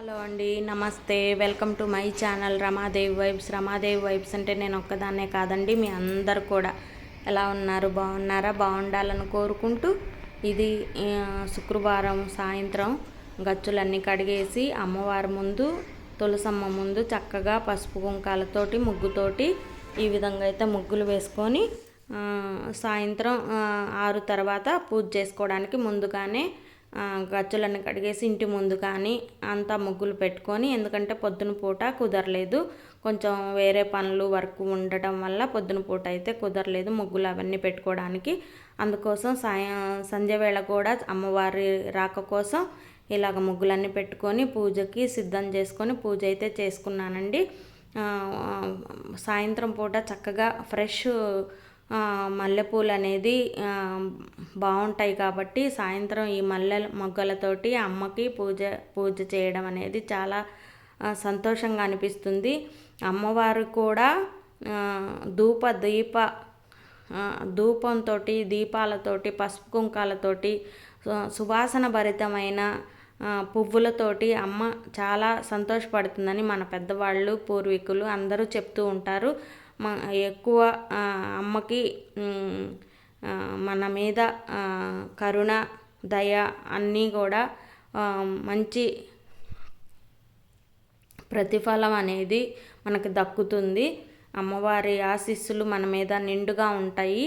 Hello అండి నమస్తే. Welcome to my channel Ramadevi vibes. Ramadevi vibes అంటే నేను ఒక్కదాన్నే కాదండి మీ అందరు కూడా. ఎలా ఉన్నారు? బాగున్నారా? బాగుండాలని కోరుకుంటూ ఇది శుక్రవారం సాయంత్రం గచ్చులన్నీ కడిగేసి అమ్మవారి ముందు తులసమ్మ ముందు చక్కగా పసుపు కుంకాలతోటి ముగ్గుతోటి ఈ విధంగా అయితే ముగ్గులు వేసుకొని సాయంత్రం ఆరు తర్వాత పూజ చేసుకోవడానికి ముందుగానే గచ్చులన్నీ కడిగేసి ఇంటి ముందు కానీ అంతా ముగ్గులు పెట్టుకొని ఎందుకంటే పొద్దున పూట కుదరలేదు. కొంచెం వేరే పనులు వర్క్ ఉండటం వల్ల పొద్దున పూట అయితే కుదరలేదు ముగ్గులు అవన్నీ పెట్టుకోవడానికి. అందుకోసం సాయం సంధ్య వేళ కూడా అమ్మవారి రాక కోసం ఇలాగ ముగ్గులన్నీ పెట్టుకొని పూజకి సిద్ధం చేసుకొని పూజ అయితే చేసుకున్నానండి. సాయంత్రం పూట చక్కగా ఫ్రెష్ మల్లెపూలు అనేది బాగుంటాయి కాబట్టి సాయంత్రం ఈ మల్లె మొగ్గలతోటి అమ్మకి పూజ పూజ చేయడం అనేది చాలా సంతోషంగా అనిపిస్తుంది. అమ్మవారు కూడా ధూప దీప ధూపంతో దీపాలతోటి పసుపు కుంకాలతోటి సు- సువాసన భరితమైన పువ్వులతోటి అమ్మ చాలా సంతోషపడుతుందని మన పెద్దవాళ్ళు పూర్వీకులు అందరూ చెప్తూ ఉంటారు. ఎక్కువ అమ్మకి మన మీద కరుణ దయ అన్నీ కూడా మంచి ప్రతిఫలం అనేది మనకు దక్కుతుంది. అమ్మవారి ఆశీస్సులు మన మీద నిండుగా ఉంటాయి.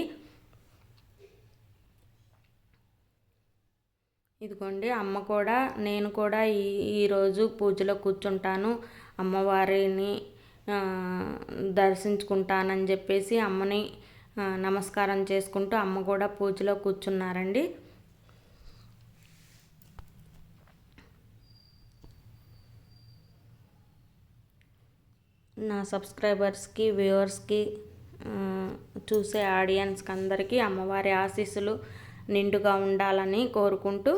ఇదిగోండి అమ్మ కూడా నేను కూడా ఈ ఈరోజు పూజలో కూర్చుంటాను. అమ్మవారిని దర్శించుకుంటానని చెప్పేసి అమ్మని నమస్కారం చేసుకుంటూ అమ్మ కూడా పూజలో కూర్చున్నారండి. నా సబ్స్క్రైబర్స్కి వ్యూవర్స్కి చూసే ఆడియన్స్కి అందరికీ అమ్మవారి ఆశీస్సులు నిండుగా ఉండాలని కోరుకుంటూ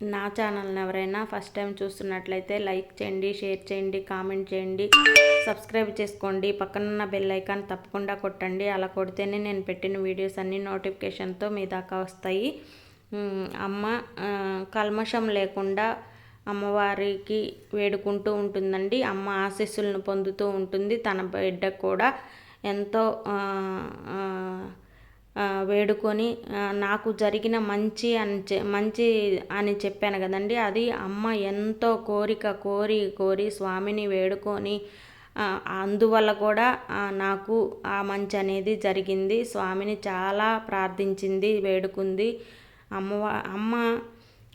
నా ఛానల్ని ఎవరైనా ఫస్ట్ టైం చూస్తున్నట్లయితే లైక్ చేయండి షేర్ చేయండి కామెంట్ చేయండి. సబ్స్క్రైబ్ చేసుకోండి. పక్కనున్న బెల్ ఐకాన్ తప్పకుండా కొట్టండి. అలా కొడితేనే నేను పెట్టిన వీడియోస్ అన్నీ నోటిఫికేషన్తో మీ దాకా వస్తాయి. అమ్మ కల్మషం లేకుండా అమ్మవారికి వేడుకుంటూ ఉంటుందండి. అమ్మ ఆశీస్సులను పొందుతూ ఉంటుంది. తన బిడ్డకు కూడా ఎంతో వేడుకొని నాకు జరిగిన మంచి అని చె- మంచి అని చెప్పాను కదండి. అది అమ్మ ఎంతో కోరిక కోరి కోరి స్వామిని వేడుకొని అందువల్ల కూడా నాకు ఆ మంచి అనేది జరిగింది. స్వామిని చాలా ప్రార్థించింది వేడుకుంది. అమ్మవ అమ్మ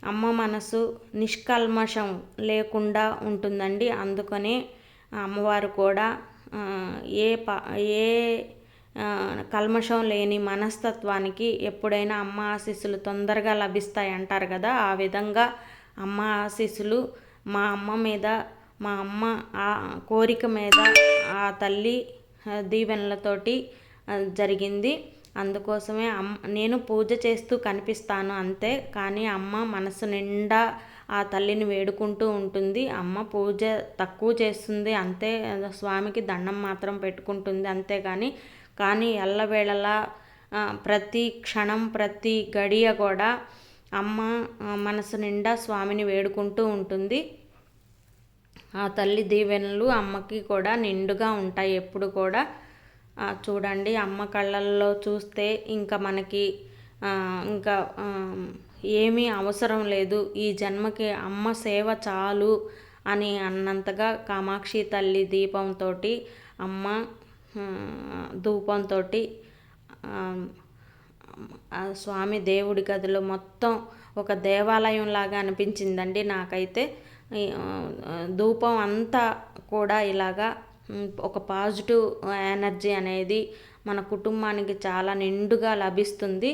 అమ్మ మనసు నిష్కల్మషం లేకుండా ఉంటుందండి. అందుకనే అమ్మవారు కూడా ఏ ప ఏ కల్మషం లేని మనస్తత్వానికి ఎప్పుడైనా అమ్మ ఆశీస్సులు తొందరగా లభిస్తాయి అంటారు కదా? ఆ విధంగా అమ్మ ఆశీస్సులు మా అమ్మ మీద మా అమ్మ ఆ కోరిక మీద ఆ తల్లి దీవెనలతోటి జరిగింది. అందుకోసమే అమ్మ నేను పూజ చేస్తూ కనిపిస్తాను అంతే. కానీ అమ్మ మనసు నిండా ఆ తల్లిని వేడుకుంటూ ఉంటుంది. అమ్మ పూజ తక్కువ చేస్తుంది అంతే. స్వామికి దండం మాత్రం పెట్టుకుంటుంది అంతే కానీ ఎల్లవేళలా ప్రతి క్షణం ప్రతి గడియ కూడా అమ్మ మనసు నిండా స్వామిని వేడుకుంటూ ఉంటుంది. ఆ తల్లి దీవెనలు అమ్మకి కూడా నిండుగా ఉంటాయి ఎప్పుడు కూడా. చూడండి అమ్మ కళ్ళల్లో చూస్తే ఇంకా మనకి ఇంకా ఏమీ అవసరం లేదు. ఈ జన్మకి అమ్మ సేవ చాలు అని అన్నంతగా కామాక్షి తల్లి దీపంతో అమ్మ ధూపంతో స్వామి దేవుడి గదిలో మొత్తం ఒక దేవాలయం లాగా అనిపించిందండి నాకైతే. ధూపం అంతా కూడా ఇలాగా ఒక పాజిటివ్ ఎనర్జీ అనేది మన కుటుంబానికి చాలా నిండుగా లభిస్తుంది.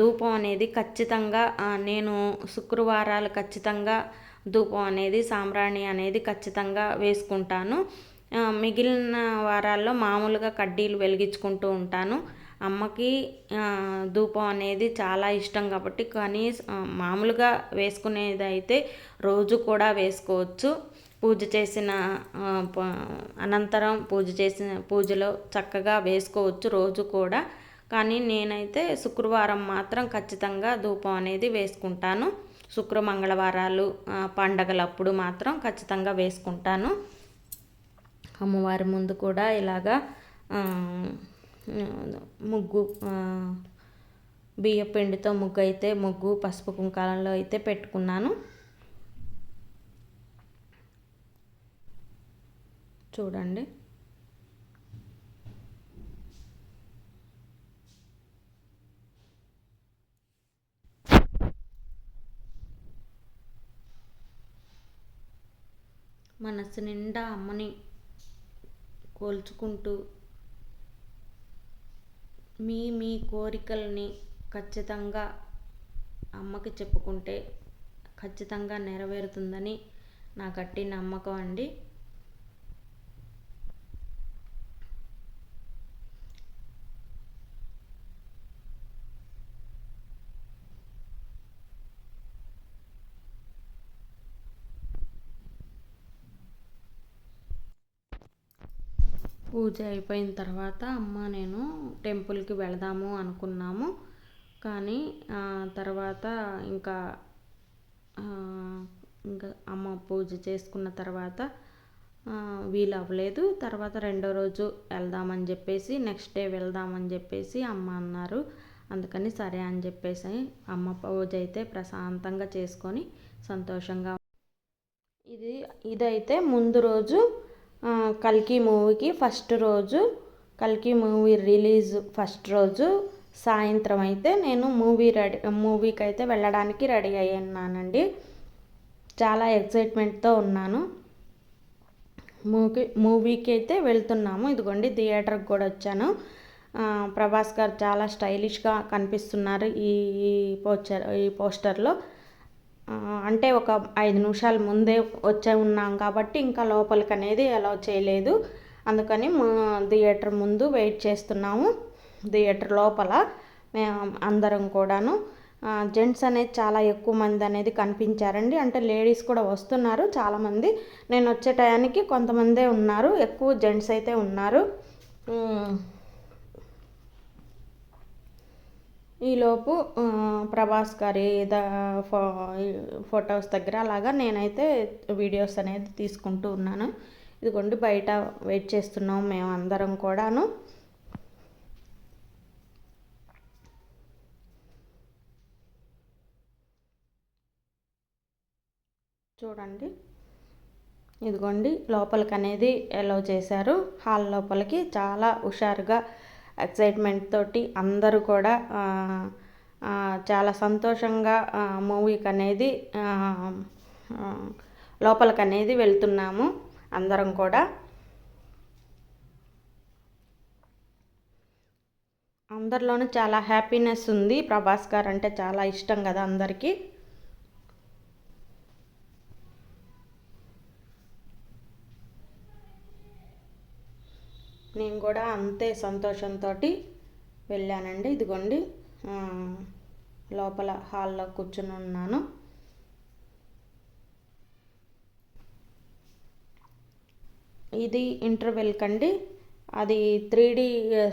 ధూపం అనేది ఖచ్చితంగా నేను శుక్రవారాలు ఖచ్చితంగా ధూపం అనేది సాంబ్రాణి అనేది ఖచ్చితంగా వేసుకుంటాను. మిగిలిన వారాల్లో మామూలుగా కడ్డీలు వెలిగించుకుంటూ ఉంటాను. అమ్మకి ధూపం అనేది చాలా ఇష్టం కాబట్టి కానీ మామూలుగా వేసుకునేది అయితే రోజు కూడా వేసుకోవచ్చు. పూజ చేసిన ప- అనంతరం పూజ చేసిన పూజలో చక్కగా వేసుకోవచ్చు రోజు కూడా. కానీ నేనైతే శుక్రవారం మాత్రం ఖచ్చితంగా ధూపం అనేది వేసుకుంటాను. శుక్ర మంగళవారాలు పండగలప్పుడు మాత్రం ఖచ్చితంగా వేసుకుంటాను. అమ్మవారి ముందు కూడా ఇలాగా ముగ్గు బియ్య పిండితో ముగ్గు అయితే ముగ్గు పసుపు కుంకాలంలో అయితే పెట్టుకున్నాను. చూడండి. మనసు నిండా అమ్మని కోల్చుకుంటూ మీ మీ కోరికల్ని ఖచ్చితంగా అమ్మకి చెప్పుకుంటే ఖచ్చితంగా నెరవేరుతుందని నా గట్టి నమ్మకం అండి. పూజ అయిపోయిన తర్వాత అమ్మ నేను టెంపుల్కి వెళదాము అనుకున్నాము. కానీ తర్వాత ఇంకా ఇంకా అమ్మ పూజ చేసుకున్న తర్వాత వీలు అవ్వలేదు తర్వాత రెండో రోజు వెళ్దామని చెప్పేసి నెక్స్ట్ డే వెళ్దామని చెప్పేసి అమ్మ అన్నారు. అందుకని సరే అని చెప్పేసి అమ్మ పూజ అయితే ప్రశాంతంగా చేసుకొని సంతోషంగా ఇది ఇదైతే ముందు రోజు కల్కి మూవీకి ఫస్ట్ రోజు కల్కి మూవీ రిలీజ్ ఫస్ట్ రోజు సాయంత్రం అయితే నేను మూవీ రెడీ మూవీకి అయితే వెళ్ళడానికి రెడీ అయ్యానండి చాలా ఎక్సైట్మెంట్తో ఉన్నాను. మూవీ మూవీకి అయితే వెళ్తున్నాము. ఇదిగోండి థియేటర్కి కూడా వచ్చాను. ప్రభాస్ గారు చాలా స్టైలిష్గా కనిపిస్తున్నారు ఈ పోస్టర్ ఈ పోస్టర్లో. అంటే ఒక ఐదు నిమిషాల ముందే వచ్చే ఉన్నాం కాబట్టి ఇంకా లోపలికి అనేది అలా చేయలేదు. అందుకని థియేటర్ ముందు వెయిట్ చేస్తున్నాము. థియేటర్ లోపల మేము అందరం కూడాను. జెంట్స్ అనేది చాలా ఎక్కువ మంది అనేది కనిపించారండి. అంటే లేడీస్ కూడా వస్తున్నారు చాలామంది. నేను వచ్చే టయానికి కొంతమందే ఉన్నారు. ఎక్కువ జెంట్స్ అయితే ఉన్నారు. ఈలోపు ప్రభాస్ గారి ఫో ఫొటోస్ దగ్గర అలాగా నేనైతే వీడియోస్ అనేది తీసుకుంటూ ఉన్నాను. ఇదిగోండి బయట వెయిట్ చేస్తున్నాం మేము అందరం కూడాను. చూడండి. ఇదిగోండి లోపలికి అనేది ఎలో చేశారు. హాల్ లోపలికి చాలా హుషారుగా ఎక్సైట్మెంట్ తోటి అందరూ కూడా చాలా సంతోషంగా మూవీకి అనేది లోపలికి అనేది వెళ్తున్నాము అందరం కూడా. అందరిలోనూ చాలా హ్యాపీనెస్ ఉంది. ప్రభాస్ గారు అంటే చాలా ఇష్టం కదా అందరికీ. నేను కూడా అంతే సంతోషంతో వెళ్ళానండి. ఇదిగోండి లోపల హాల్లో కూర్చుని ఉన్నాను. ఇది ఇంటర్వెల్ కండి. అది త్రీ డి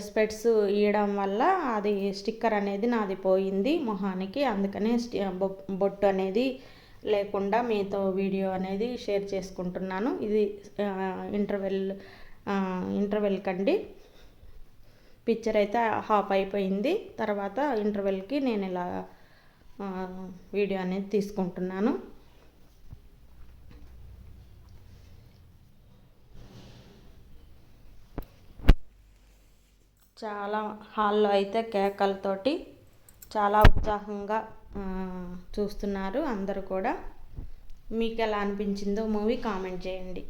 స్పెట్స్ ఇవ్వడం వల్ల అది స్టిక్కర్ అనేది నాది పోయింది మొహానికి. అందుకనే బొట్టు అనేది లేకుండా మీతో వీడియో అనేది షేర్ చేసుకుంటున్నాను. ఇది ఇంటర్వెల్ ఇంటర్వెల్ కండి. పిక్చర్ అయితే హాఫ్ అయిపోయింది. తర్వాత ఇంటర్వెల్కి నేను ఇలా వీడియో అనేది తీసుకుంటున్నాను. చాలా హాల్లో అయితే కేకలతోటి చాలా ఉత్సాహంగా చూస్తున్నారు అందరూ కూడా. మీకు ఎలా అనిపించిందో మూవీ కామెంట్ చేయండి.